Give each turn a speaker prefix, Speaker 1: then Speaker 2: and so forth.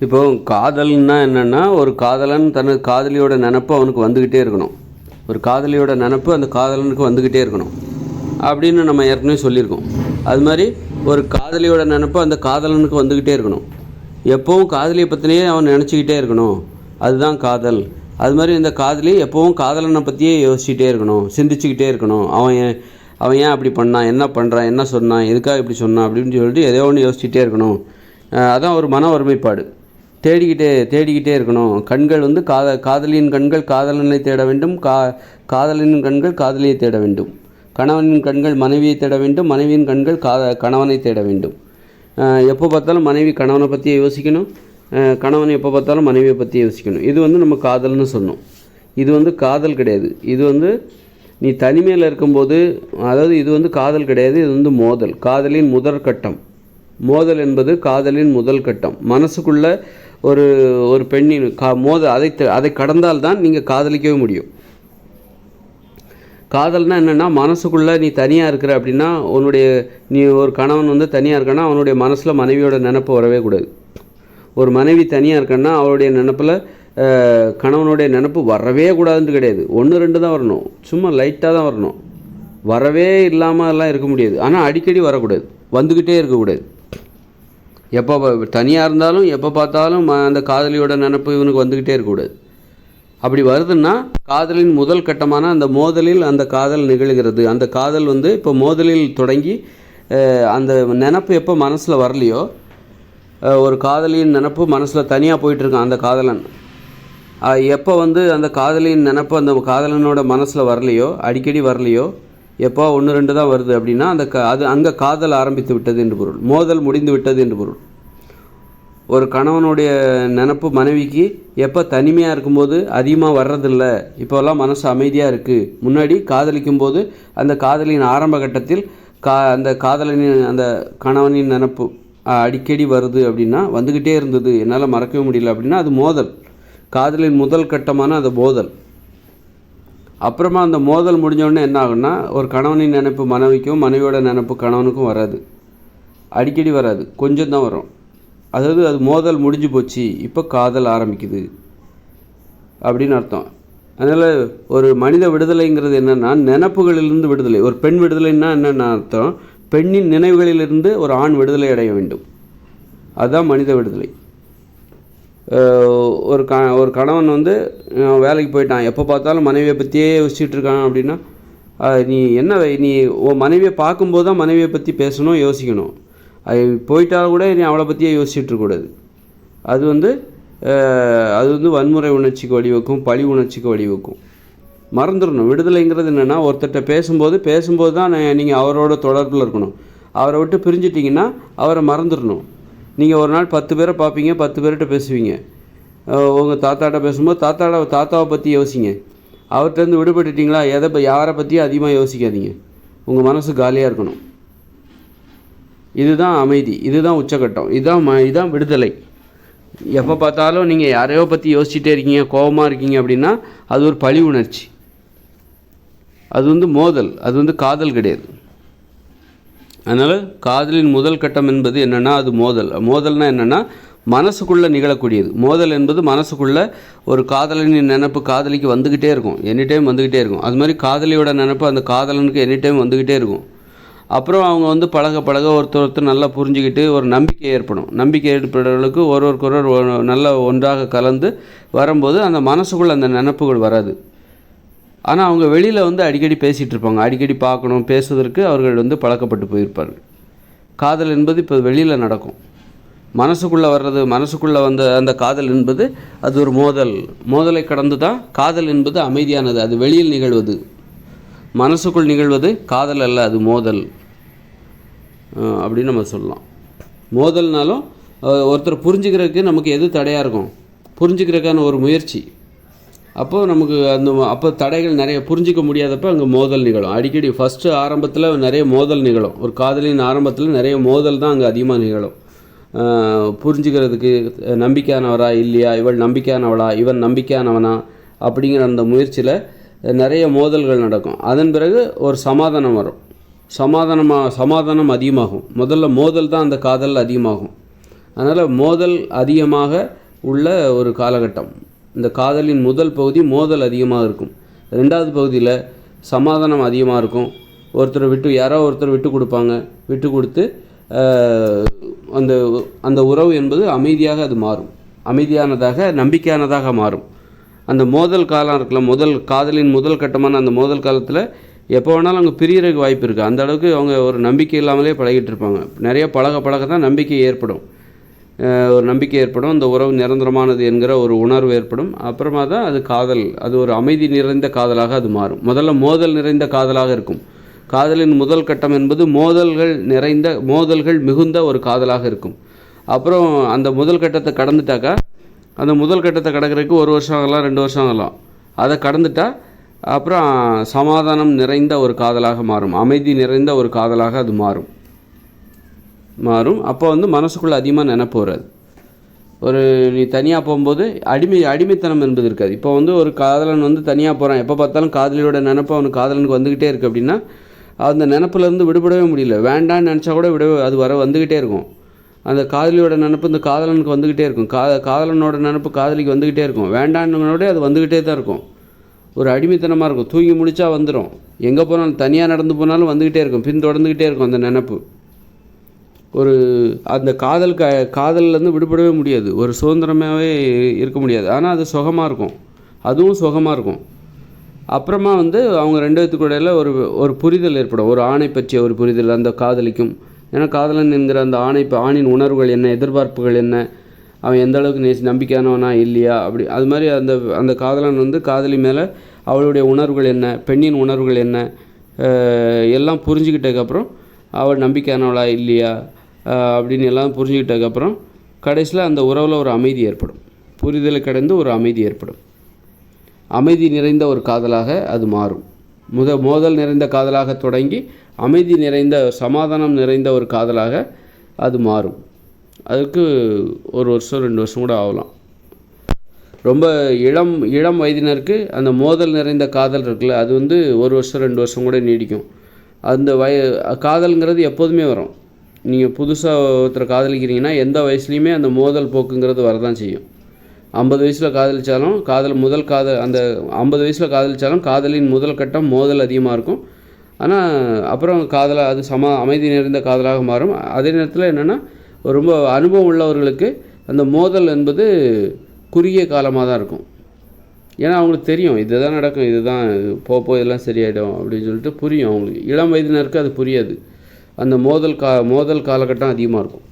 Speaker 1: இப்போ காதல்னா என்னென்னா ஒரு காதலன் தனது காதலியோட நினப்பு அவனுக்கு வந்துக்கிட்டே இருக்கணும். ஒரு காதலியோட நினப்பு அந்த காதலனுக்கு வந்துக்கிட்டே இருக்கணும். அப்படின்னு நம்ம ஏற்கனவே சொல்லியிருக்கோம். அது மாதிரி ஒரு காதலியோட நினப்பு அந்த காதலனுக்கு வந்துக்கிட்டே இருக்கணும். எப்போவும் காதலியை பற்றினே அவன் நினச்சிக்கிட்டே இருக்கணும். அதுதான் காதல். அது மாதிரி இந்த காதலி எப்போவும் காதலனை பற்றியே யோசிச்சுட்டே இருக்கணும். சிந்திச்சுக்கிட்டே இருக்கணும். அவன் அவன் ஏன் அப்படி பண்ணான்? என்ன பண்ணுறான் என்ன சொன்னான்? எதுக்காக இப்படி சொன்னான்? அப்படின்னு சொல்லிட்டு எதோ ஒன்று யோசிச்சுட்டே இருக்கணும். அதான் ஒரு மன ஒருமைப்பாடு. தேடிக்கிட்டே தேடிக்கிட்டே இருக்கணும். கண்கள் வந்து காத காதலியின் கண்கள் காதலனை தேட வேண்டும். கா காதலின் கண்கள் காதலியை தேட வேண்டும். கணவனின் கண்கள் மனைவியை தேட வேண்டும். மனைவியின் கண்கள் காத கணவனை தேட வேண்டும். எப்போ பார்த்தாலும் மனைவி கணவனை பற்றியே யோசிக்கணும். கணவன் எப்போ பார்த்தாலும் மனைவியை பற்றி யோசிக்கணும். இது வந்து நம்ம காதல்னு சொன்னோம். இது வந்து காதல் கிடையாது. இது வந்து நீ தனிமையில் இருக்கும்போது அதாவது இது வந்து காதல் கிடையாது. இது வந்து மோதல். காதலின் முதற் கட்டம் மோதல் என்பது காதலின் முதல் கட்டம் மனசுக்குள்ளே ஒரு ஒரு பெண்ணின் கா மோத அதை அதை அதை கடந்தால்தான் நீங்கள் காதலிக்கவே முடியும். காதல்னால் என்னென்னா மனசுக்குள்ளே நீ தனியாக இருக்கிற அப்படின்னா உன்னுடைய நீ ஒரு கணவன் வந்து தனியாக இருக்கன்னா அவனுடைய மனசில் மனைவியோட நினப்பு வரவே கூடாது. ஒரு மனைவி தனியாக இருக்கன்னா அவளுடைய நினப்பில் கணவனுடைய நினப்பு வரவே கூடாதுன்னு கிடையாது. ஒன்று ரெண்டு தான் வரணும். சும்மா லைட்டாக தான் வரணும். வரவே இல்லாமல் எல்லாம் இருக்க முடியாது. ஆனால் அடிக்கடி வரக்கூடாது. வந்துக்கிட்டே இருக்கக்கூடாது. எப்போ தனியாக இருந்தாலும் எப்போ பார்த்தாலும் அந்த காதலியோட நினப்பு இவனுக்கு வந்துக்கிட்டே இருக்கக்கூடாது. அப்படி வருதுன்னா காதலின் முதல் கட்டமான அந்த மோதலில் அந்த காதல் நிகழ்கிறது. அந்த காதல் வந்து இப்போ மோதலில் தொடங்கி அந்த நினப்பு எப்போ மனசில் வரலையோ ஒரு காதலியின் நினப்பு மனசில் தனியாக போயிட்டுருக்கான் அந்த காதலன். எப்போ வந்து அந்த காதலியின் நினப்பு அந்த காதலனோட மனசில் வரலையோ அடிக்கடி வரலையோ எப்போ ஒன்று ரெண்டு தான் வருது அப்படின்னா அந்த க அது அங்கே காதல் ஆரம்பித்து விட்டது என்று பொருள். மோதல் முடிந்து விட்டது என்று பொருள். ஒரு கணவனுடைய நினப்பு மனைவிக்கு எப்போ தனிமையாக இருக்கும்போது அதிகமாக வர்றதில்ல. இப்போல்லாம் மனசு அமைதியாக இருக்குது முன்னாடி காதலிக்கும் போது அந்த காதலின் ஆரம்ப கட்டத்தில் கா அந்த காதலனின் அந்த கணவனின் நினப்பு அடிக்கடி வருது அப்படின்னா வந்துக்கிட்டே இருந்தது. என்னால் மறக்கவே முடியல அப்படின்னா அது மோதல். காதலின் முதல் கட்டமான அந்த மோதல். அப்புறமா அந்த மோதல் முடிஞ்சோடனே என்ன ஆகுன்னா ஒரு கணவனின் நினைப்பு மனைவிக்கும் மனைவியோட நினைப்பு கணவனுக்கும் வராது. அடிக்கடி வராது. கொஞ்சம் தான் வரும். அதாவது அது மோதல் முடிஞ்சு போச்சு. இப்போ காதல் ஆரம்பிக்குது. அப்படின்னு அர்த்தம். அதனால் ஒரு மனித விடுதலைங்கிறது என்னென்னா நினப்புகளிலிருந்து விடுதலை. ஒரு பெண் விடுதலைன்னா என்னென்ன அர்த்தம் பெண்ணின் நினைவுகளிலிருந்து ஒரு ஆண் விடுதலை அடைய வேண்டும். அதுதான் மனித விடுதலை. ஒரு க ஒரு கணவன் வந்து வேலைக்கு போயிட்டான். எப்போ பார்த்தாலும் மனைவியை பற்றியே யோசிச்சுட்டு இருக்கான் அப்படின்னா நீ என்ன நீ உன் மனைவியை பார்க்கும்போது தான் மனைவியை பற்றி பேசணும் யோசிக்கணும். அது போயிட்டால் கூட நீ அவளை பற்றியே யோசிச்சுட்ருக்கூடாது இருக்கக்கூடாது அது வந்து அது வந்து வன்முறை உணர்ச்சிக்கு வழிவகுக்கும் பழி உணர்ச்சிக்கு வழிவகுக்கும். மறந்துடணும். விடுதலைங்கிறது என்னென்னா ஒருத்தர்கிட்ட பேசும்போது பேசும்போது தான் நீங்கள் அவரோட தொடர்பில் இருக்கணும். அவரை விட்டு பிரிஞ்சிட்டிங்கன்னா அவரை மறந்துடணும். நீங்கள் ஒரு நாள் பத்து பேரை பார்ப்பீங்க பத்து பேர்கிட்ட பேசுவீங்க. உங்கள் தாத்தாட்ட பேசும்போது தாத்தாட தாத்தாவை பற்றி யோசிங்க. அவர்கிட்டருந்து விடுபட்டுட்டிங்களா? எதை இப்போ யாரை பற்றியும் அதிகமாக யோசிக்காதீங்க. உங்கள் மனசு காலியாக இருக்கணும். இதுதான் அமைதி இதுதான் உச்சக்கட்டம் இதுதான் ம இதுதான் விடுதலை. எப்போ பார்த்தாலும் நீங்கள் யாரையோ பற்றி யோசிச்சுட்டே இருக்கீங்க கோபமாக இருக்கீங்க அப்படின்னா அது ஒரு பழி உணர்ச்சி. அது வந்து மோதல் அது வந்து காதல் கிடையாது. அதனால் காதலின் முதல் கட்டம் என்பது என்னென்னா அது மோதல். மோதல்னால் என்னென்னா மனசுக்குள்ளே நிகழக்கூடியது. மோதல் என்பது மனசுக்குள்ளே ஒரு காதலனின் நினப்பு காதலிக்கு வந்துக்கிட்டே இருக்கும். எனி டைம் வந்துக்கிட்டே இருக்கும். அது மாதிரி காதலியோட நினப்பு அந்த காதலனுக்கு எனி டைம் வந்துக்கிட்டே இருக்கும். அப்புறம் அவங்க வந்து பழக பழக ஒருத்தர் ஒருத்தர் நல்லா புரிஞ்சுக்கிட்டு ஒரு நம்பிக்கை ஏற்படும். நம்பிக்கை ஏற்படுறவர்களுக்கு ஒருவருக்கொருவர் நல்ல ஒன்றாக கலந்து வரும்போது அந்த மனசுக்குள்ளே அந்த நினப்புகள் வராது. ஆனால் அவங்க வெளியில் வந்து அடிக்கடி பேசிகிட்டு இருப்பாங்க. அடிக்கடி பார்க்கணும் பேசுவதற்கு அவர்கள் வந்து பழக்கப்பட்டு போயிருப்பார்கள். காதல் என்பது இப்போ வெளியில் நடக்கும். மனசுக்குள்ளே வர்றது மனசுக்குள்ளே வந்த அந்த காதல் என்பது அது ஒரு மோதல். மோதலை கடந்து தான் காதல் என்பது அமைதியானது அது வெளியில் நிகழ்வது. மனசுக்குள் நிகழ்வது காதல் அல்ல அது மோதல். அப்படின்னு நம்ம சொல்லலாம். மோதல்னாலும் ஒருத்தர் புரிஞ்சுக்கிறதுக்கு நமக்கு எது தடையாக இருக்கும்? புரிஞ்சுக்கிறதுக்கான ஒரு முயற்சி. அப்போது நமக்கு அந்த அப்போ தடைகள் நிறைய புரிஞ்சிக்க முடியாதப்ப அங்கே மோதல் நிகழும். அடிக்கடி ஃபஸ்ட்டு ஆரம்பத்தில் நிறைய மோதல் நிகழும். ஒரு காதலின் ஆரம்பத்தில் நிறைய மோதல் தான் அங்கே அதிகமாக நிகழும். புரிஞ்சுக்கிறதுக்கு நம்பிக்கையானவரா இல்லையா? இவள் நம்பிக்கையானவளா? இவன் நம்பிக்கையானவனா? அப்படிங்கிற அந்த முயற்சியில் நிறைய மோதல்கள் நடக்கும். அதன் பிறகு ஒரு சமாதானம் வரும். சமாதானமாக சமாதானம் அதிகமாகும். முதல்ல மோதல் தான் அந்த காதல் அதிகமாகும். அதனால் மோதல் அதிகமாக உள்ள ஒரு காலகட்டம். இந்த காதலின் முதல் பகுதி மோதல் அதிகமாக இருக்கும். ரெண்டாவது பகுதியில் சமாதானம் அதிகமாக இருக்கும். ஒருத்தரை விட்டு யாரோ ஒருத்தர் விட்டு கொடுப்பாங்க. விட்டு கொடுத்து அந்த அந்த உறவு என்பது அமைதியாக அது மாறும். அமைதியானதாக நம்பிக்கையானதாக மாறும். அந்த மோதல் காலம் இருக்கலாம் முதல் காதலின் முதல் கட்டமான அந்த மோதல் காலத்தில் எப்போ வேணாலும் அவங்க பிரியறதுக்கு வாய்ப்பு இருக்குது அந்த அளவுக்கு அவங்க ஒரு நம்பிக்கை இல்லாமலே பழகிட்டு இருப்பாங்க. நிறைய பழக பழக தான் நம்பிக்கை ஏற்படும். ஒரு நம்பிக்கை ஏற்படும். அந்த உறவு நிரந்தரமானது என்கிற ஒரு உணர்வு ஏற்படும். அப்புறமா தான் அது காதல் அது ஒரு அமைதி நிறைந்த காதலாக அது மாறும். முதல்ல மோதல் நிறைந்த காதலாக இருக்கும். காதலின் முதல் கட்டம் என்பது மோதல்கள் நிறைந்த மோதல்கள் மிகுந்த ஒரு காதலாக இருக்கும். அப்புறம் அந்த முதல் கட்டத்தை கடந்துட்டாக்கா அந்த முதல் கட்டத்தை கடக்கிறதுக்கு ஒரு வருஷம் ஆகலாம் ரெண்டு வருஷம் ஆகலாம். அதை கடந்துட்டா அப்புறம் சமாதானம் நிறைந்த ஒரு காதலாக மாறும். அமைதி நிறைந்த ஒரு காதலாக அது மாறும். மாறும். அப்போ வந்து மனசுக்குள்ளே அதிகமாக நினப்பு வராது ஒரு நீ தனியாக போகும்போது அடிமை அடிமைத்தனம் என்பது இருக்காது. இப்போ வந்து ஒரு காதலன் வந்து தனியாக போகிறான் எப்போ பார்த்தாலும் காதலியோட நினப்பு அவனுக்கு காதலனுக்கு வந்துக்கிட்டே இருக்குது அப்படின்னா அந்த நினப்புலேருந்து விடுபடவே முடியல. வேண்டான்னு நினச்சா கூட விடவே அது வர வந்துக்கிட்டே இருக்கும். அந்த காதலியோட நினப்பு இந்த காதலனுக்கு வந்துக்கிட்டே இருக்கும். கா காதலனோட நினப்பு காதலிக்கு வந்துக்கிட்டே இருக்கும். வேண்டான்னோட அது வந்துக்கிட்டே தான் இருக்கும். ஒரு அடிமைத்தனமாக இருக்கும். தூங்கி முடித்தா வந்துடும் எங்கே போனாலும் தனியாக நடந்து போனாலும் வந்துக்கிட்டே இருக்கும். பின்தொடர்ந்துக்கிட்டே இருக்கும் அந்த நினப்பு. ஒரு அந்த காதல் க காதல்லேருந்து விடுபடவே முடியாது. ஒரு சுதந்திரமாகவே இருக்க முடியாது. ஆனால் அது சுகமாக இருக்கும். அதுவும் சுகமாக இருக்கும். அப்புறமா வந்து அவங்க ரெண்டு பேத்துக்கு ஒரு ஒரு புரிதல் ஏற்படும். ஒரு ஆணை பற்றிய ஒரு புரிதல் அந்த காதலிக்கும். ஏன்னா காதலன் என்கிற அந்த ஆணை ஆணின் உணர்வுகள் என்ன எதிர்பார்ப்புகள் என்ன அவன் எந்த அளவுக்கு நேசி நம்பிக்கையானவனா இல்லையா அப்படி அது மாதிரி அந்த அந்த காதலன் வந்து காதலி மேலே அவளுடைய உணர்வுகள் என்ன பெண்ணின் உணர்வுகள் என்ன எல்லாம் புரிஞ்சுக்கிட்டதுக்கப்புறம் அவள் நம்பிக்கையானவளா இல்லையா அப்படின்னு எல்லாம் புரிஞ்சுக்கிட்டதுக்கப்புறம் கடைசியில் அந்த உறவில் ஒரு அமைதி ஏற்படும். புரிதலை கடந்து ஒரு அமைதி ஏற்படும். அமைதி நிறைந்த ஒரு காதலாக அது மாறும். முத மோதல் நிறைந்த காதலாக தொடங்கி அமைதி நிறைந்த சமாதானம் நிறைந்த ஒரு காதலாக அது மாறும். அதுக்கு ஒரு வருஷம் ரெண்டு வருஷம் கூட ஆகலாம். ரொம்ப இளம் இளம் வயதினருக்கு அந்த மோதல் நிறைந்த காதல் இருக்குல்ல அது வந்து ஒரு வருஷம் ரெண்டு வருஷம் கூட நீடிக்கும். அந்த வய காதல்ங்கிறது எப்போதுமே வரும். நீங்கள் புதுசாக ஒருத்தரை காதலிக்கிறீங்கன்னா எந்த வயசுலையுமே அந்த மோதல் போக்குங்கிறது வரதான் செய்யும். ஐம்பது வயசில் காதலித்தாலும் காதல் முதல் காதல் அந்த ஐம்பது வயசில் காதலித்தாலும் காதலின் முதல் கட்டம் மோதல் அதிகமாக இருக்கும். ஆனால் அப்புறம் காதலாக அது சம அமைதி நிறைந்த காதலாக மாறும். அதே நேரத்தில் என்னென்னா ரொம்ப அனுபவம் உள்ளவர்களுக்கு அந்த மோதல் என்பது குறுகிய காலமாக தான் இருக்கும். ஏன்னா அவங்களுக்கு தெரியும் இதுதான் நடக்கும் இதுதான் போக போக இதெல்லாம் சரியாயிடும் அப்படின்னு சொல்லிட்டு புரியும் அவங்களுக்கு. இளம் வயதினருக்கு அது புரியாது. அந்த மோதல் கா மோதல் காலகட்டம் அதிகமாக இருக்கும்.